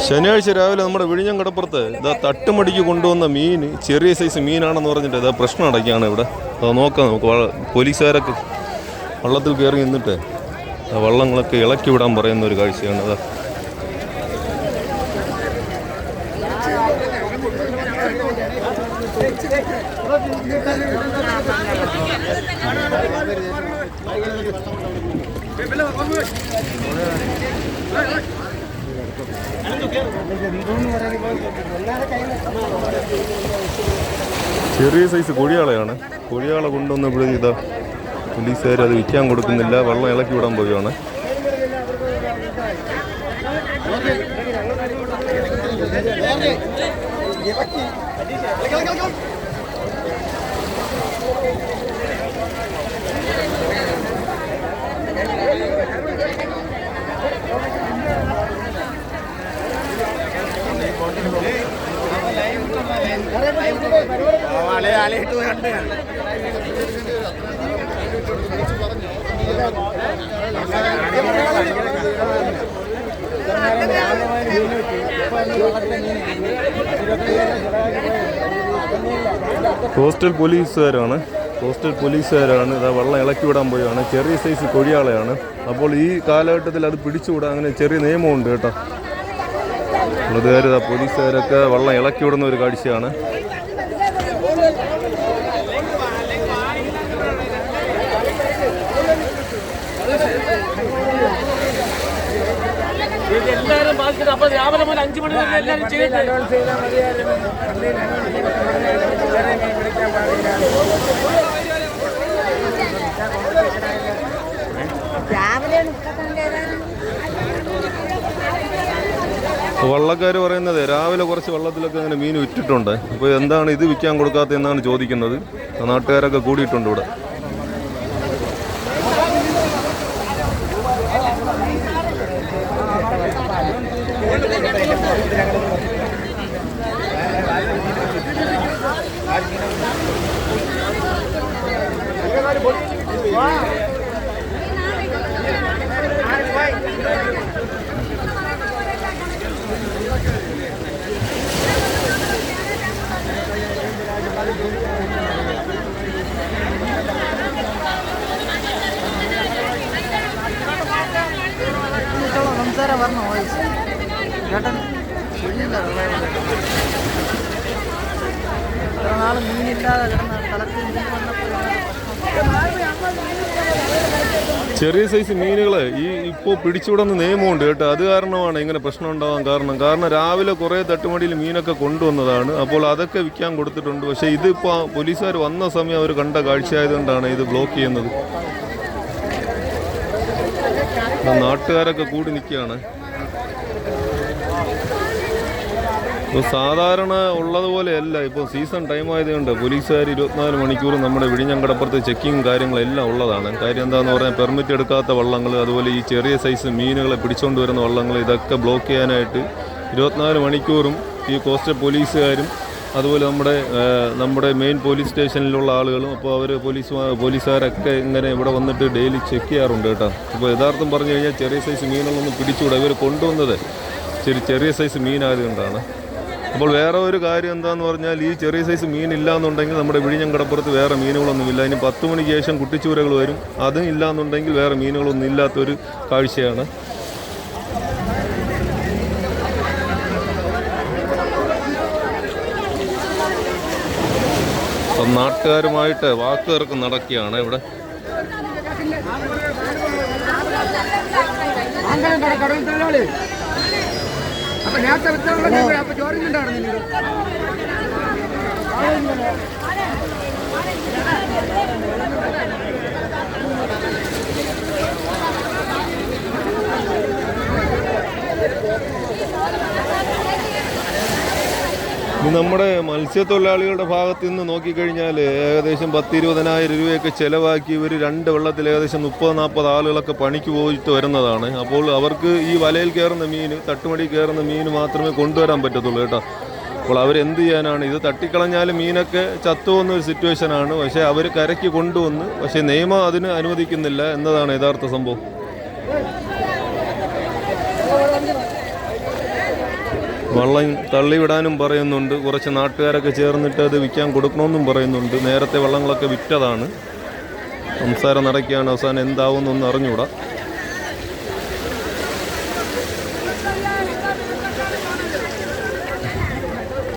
ശനിയാഴ്ച രാവിലെ നമ്മുടെ വിഴിഞ്ഞം കടപ്പുറത്ത് ഇതാ തട്ടുമടിക്ക് കൊണ്ടുവന്ന മീൻ ചെറിയ സൈസ് മീനാണെന്ന് പറഞ്ഞിട്ട് ഇതാ പ്രശ്നം അടയ്ക്കുകയാണ് ഇവിടെ. അത് നോക്കാം നമുക്ക് പോലീസുകാരൊക്കെ വള്ളത്തിൽ കയറി നിന്നിട്ട് വള്ളങ്ങളൊക്കെ ഇളക്കി വിടാൻ പറയുന്ന ഒരു കാഴ്ചയാണ് അതാ ചെറിയ സൈസ് കൊഴിയാളയാണ്. കൊണ്ടുവന്ന് ഇപ്പോഴും ഇതാ പോലീസുകാർ അത് വിൽക്കാൻ കൊടുക്കുന്നില്ല. വെള്ളം ഇളക്കി വിടാൻ പോവുകയാണ്. കോസ്റ്റൽ പോലീസുകാരാണ്. കോസ്റ്റൽ പോലീസുകാരാണ്. ഇതാ വെള്ളം ഇളക്കി വിടാൻ പോയാണ്. ചെറിയ സൈസ് കൊഴിയാളയാണ്. അപ്പോൾ ഈ കാലഘട്ടത്തിൽ അത് പിടിച്ചുവിടാൻ അങ്ങനെ ചെറിയ നിയമമുണ്ട് കേട്ടോ. മൃതകാർ പോലീസുകാരൊക്കെ വെള്ളം ഇളക്കി വിടുന്ന ഒരു കാഴ്ചയാണ്. അപ്പൊ രാവിലെ മുതൽ അഞ്ചു മണി വരെ എല്ലാവരും ചെയ്തിട്ട് രാവിലെ മുപ്പത്തഞ്ചേരാണ് വള്ളക്കാർ പറയുന്നത് രാവിലെ കുറച്ച് വള്ളത്തിലൊക്കെ അങ്ങനെ മീൻ വിറ്റിട്ടുണ്ട്. അപ്പോൾ എന്താണ് ഇത് വിൽക്കാൻ കൊടുക്കാത്തത് എന്നാണ് ചോദിക്കുന്നത് നാട്ടുകാരൊക്കെ കൂടിയിട്ടുണ്ട് ഇവിടെ. പറഞ്ഞു വോയിസ്. ചേട്ടൻ ഇത്ര നാൾ മീനില്ലാതെ കിടന്ന സ്ഥലത്ത് മീൻ വന്നപ്പോൾ ചെറിയ സൈസ് മീനുകൾ ഈ ഇപ്പോൾ പിടിച്ചുവിടുന്ന നിയമമുണ്ട് കേട്ടോ. അത് കാരണമാണ് ഇങ്ങനെ പ്രശ്നം ഉണ്ടാവാൻ കാരണം. കാരണം രാവിലെ കുറേ തട്ടുമടിയിൽ മീനൊക്കെ കൊണ്ടുവന്നതാണ്. അപ്പോൾ അതൊക്കെ വിൽക്കാൻ കൊടുത്തിട്ടുണ്ട്. പക്ഷേ ഇതിപ്പോൾ പോലീസുകാർ വന്ന സമയം അവർ കണ്ട കാഴ്ചയായതുകൊണ്ടാണ് ഇത് ബ്ലോക്ക് ചെയ്യുന്നത്. നാട്ടുകാരൊക്കെ കൂടി നിൽക്കുകയാണ്. സാധാരണ ഉള്ളതുപോലെയല്ല ഇപ്പോൾ സീസൺ ടൈം ആയതുകൊണ്ട് പോലീസുകാർ ഇരുപത്തിനാല് മണിക്കൂറും നമ്മുടെ വിഴിഞ്ഞങ്കടപ്പുറത്ത് ചെക്കിങ് കാര്യങ്ങളെല്ലാം ഉള്ളതാണ്. കാര്യം എന്താണെന്ന് പറഞ്ഞാൽ പെർമിറ്റ് എടുക്കാത്ത വള്ളങ്ങൾ അതുപോലെ ഈ ചെറിയ സൈസ് മീനുകളെ പിടിച്ചുകൊണ്ട് വരുന്ന വള്ളങ്ങൾ ഇതൊക്കെ ബ്ലോക്ക് ചെയ്യാനായിട്ട് ഇരുപത്തിനാല് മണിക്കൂറും ഈ കോസ്റ്റൽ പോലീസുകാരും അതുപോലെ നമ്മുടെ നമ്മുടെ മെയിൻ പോലീസ് സ്റ്റേഷനിലുള്ള ആളുകളും അപ്പോൾ അവർ പോലീസ് പോലീസുകാരൊക്കെ ഇങ്ങനെ ഇവിടെ വന്നിട്ട് ഡെയിലി ചെക്ക് ചെയ്യാറുണ്ട് കേട്ടോ. അപ്പോൾ യഥാർത്ഥം പറഞ്ഞു കഴിഞ്ഞാൽ ചെറിയ സൈസ് മീനുകളൊന്നും പിടിച്ചുകൂടാ. ഇവർ കൊണ്ടുവന്നത് ചെറിയ ചെറിയ സൈസ് മീനായതുകൊണ്ടാണ്. അപ്പോൾ വേറെ ഒരു കാര്യം എന്താണെന്ന് പറഞ്ഞാൽ ഈ ചെറിയ സൈസ് മീൻ ഇല്ല എന്നുണ്ടെങ്കിൽ നമ്മുടെ വിഴിഞ്ഞം കടപ്പുറത്ത് വേറെ മീനുകളൊന്നും ഇല്ല. ഇനി പത്ത് മണിക്ക് ശേഷം കുട്ടിച്ചൂരകൾ വരും. അതും ഇല്ല എന്നുണ്ടെങ്കിൽ വേറെ മീനുകളൊന്നും ഇല്ലാത്തൊരു കാഴ്ചയാണ് അപ്പം നാട്ടുകാരുമായിട്ട് വാക്കുതർക്കം നടക്കുകയാണ് ഇവിടെ. അപ്പൊ നേരത്തെ വിത്തവരുടെ അപ്പൊ ചോരുന്നുണ്ടായിരുന്നു നമ്മുടെ മത്സ്യത്തൊഴിലാളികളുടെ ഭാഗത്ത് നിന്ന് നോക്കിക്കഴിഞ്ഞാൽ ഏകദേശം പത്തിരുപതിനായിരം രൂപയൊക്കെ ചിലവാക്കി ഇവർ രണ്ട് വെള്ളത്തിൽ ഏകദേശം മുപ്പത് നാൽപ്പത് ആളുകളൊക്കെ പണിക്ക് പോയിട്ട് വരുന്നതാണ്. അപ്പോൾ അവർക്ക് ഈ വലയിൽ കയറുന്ന മീൻ തട്ടുമടി കയറുന്ന മീൻ മാത്രമേ കൊണ്ടുവരാൻ പറ്റത്തുള്ളൂ കേട്ടോ. അപ്പോൾ അവരെന്ത് ചെയ്യാനാണ്? ഇത് തട്ടിക്കളഞ്ഞാൽ മീനൊക്കെ ചത്തുപോകുന്ന ഒരു സിറ്റുവേഷനാണ് പക്ഷേ അവർ കരയ്ക്ക് കൊണ്ടുവന്ന് പക്ഷേ നിയമം അതിന് അനുവദിക്കുന്നില്ല എന്നതാണ് യഥാർത്ഥ സംഭവം. വള്ളം തള്ളിവിടാനും പറയുന്നുണ്ട്. കുറച്ച് നാട്ടുകാരൊക്കെ ചേർന്നിട്ട് അത് വിൽക്കാൻ കൊടുക്കണമെന്നും പറയുന്നുണ്ട്. നേരത്തെ വള്ളങ്ങളൊക്കെ വിറ്റതാണ്. സംസാരം നടക്കുകയാണ്. അവസാനം എന്താവുമെന്നൊന്നും അറിഞ്ഞുകൂടാ.